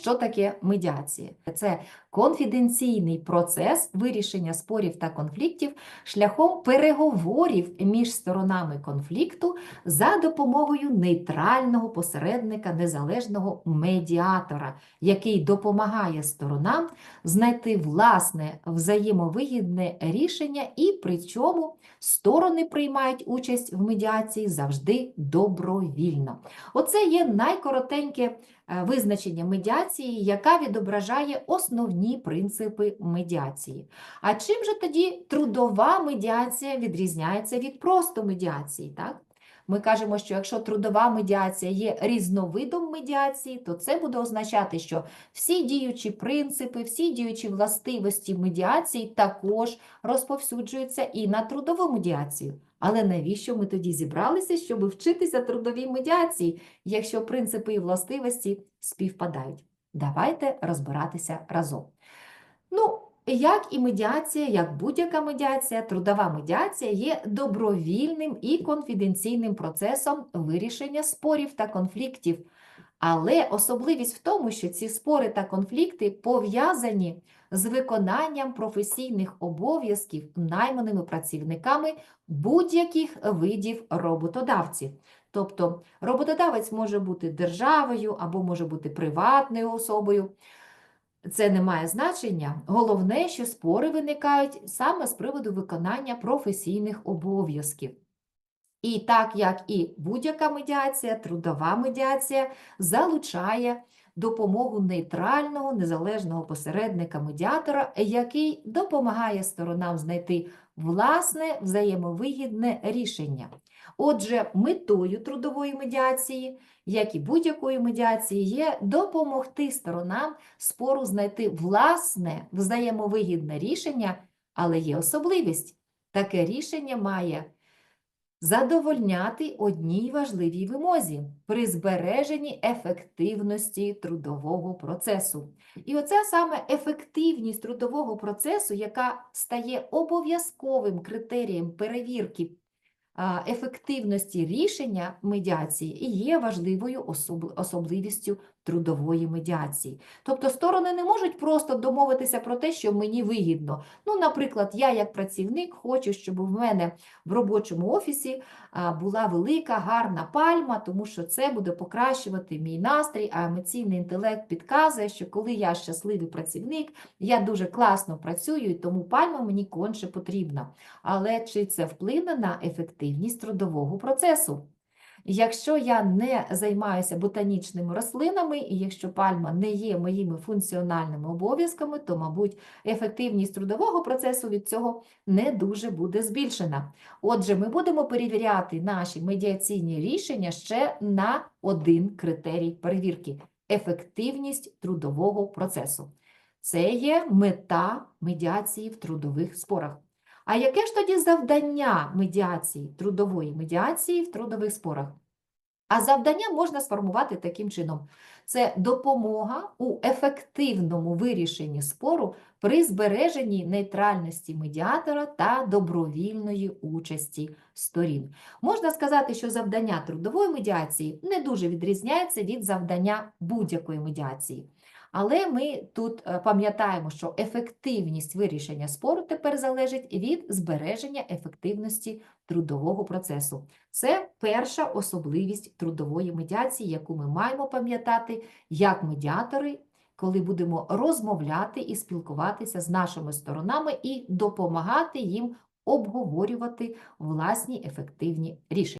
Що таке медіація? Це конфіденційний процес вирішення спорів та конфліктів шляхом переговорів між сторонами конфлікту за допомогою нейтрального посередника, незалежного медіатора, який допомагає сторонам знайти власне взаємовигідне рішення, і при цьому сторони приймають участь в медіації завжди добровільно. Оце є найкоротеньке визначення медіації, яка відображає основні принципи медіації. А чим же тоді трудова медіація відрізняється від просто медіації? Так? Ми кажемо, що якщо трудова медіація є різновидом медіації, то це буде означати, що всі діючі принципи, всі діючі властивості медіації також розповсюджуються і на трудову медіацію. Але навіщо ми тоді зібралися, щоб вчитися трудовій медіації, якщо принципи і властивості співпадають? Давайте розбиратися разом. Ну, як і медіація, як будь-яка медіація, трудова медіація є добровільним і конфіденційним процесом вирішення спорів та конфліктів. Але особливість в тому, що ці спори та конфлікти пов'язані з виконанням професійних обов'язків найманими працівниками будь-яких видів роботодавців. Тобто роботодавець може бути державою або може бути приватною особою. Це не має значення. Головне, що спори виникають саме з приводу виконання професійних обов'язків. І так як і будь-яка медіація, трудова медіація залучає допомогу нейтрального незалежного посередника-медіатора, який допомагає сторонам знайти власне взаємовигідне рішення. Отже, метою трудової медіації, як і будь-якої медіації, є допомогти сторонам спору знайти власне взаємовигідне рішення, але є особливість. Таке рішення має задовольняти одній важливій вимозі при збереженні ефективності трудового процесу. І оця саме ефективність трудового процесу, яка стає обов'язковим критерієм перевірки ефективності рішення медіації, і є важливою особливістю трудової медіації. Тобто сторони не можуть просто домовитися про те, що мені вигідно. Ну, наприклад, я як працівник хочу, щоб в мене в робочому офісі була велика, гарна пальма, тому що це буде покращувати мій настрій, а емоційний інтелект підказує, що коли я щасливий працівник, я дуже класно працюю, і тому пальма мені конче потрібна. Але чи це вплине на ефективність трудового процесу? Якщо я не займаюся ботанічними рослинами, і якщо пальма не є моїми функціональними обов'язками, то, мабуть, ефективність трудового процесу від цього не дуже буде збільшена. Отже, ми будемо перевіряти наші медіаційні рішення ще на один критерій перевірки ефективність трудового процесу. Це є мета медіації в трудових спорах. А яке ж тоді завдання медіації, трудової медіації в трудових спорах? А завдання можна сформувати таким чином: це допомога у ефективному вирішенні спору при збереженні нейтральності медіатора та добровільної участі сторін. Можна сказати, що завдання трудової медіації не дуже відрізняється від завдання будь-якої медіації. Але ми тут е, пам'ятаємо, що ефективність вирішення спору тепер залежить від збереження ефективності трудового процесу. Це перша особливість трудової медіації, яку ми маємо пам'ятати як медіатори, коли будемо розмовляти і спілкуватися з нашими сторонами і допомагати їм обговорювати власні ефективні рішення.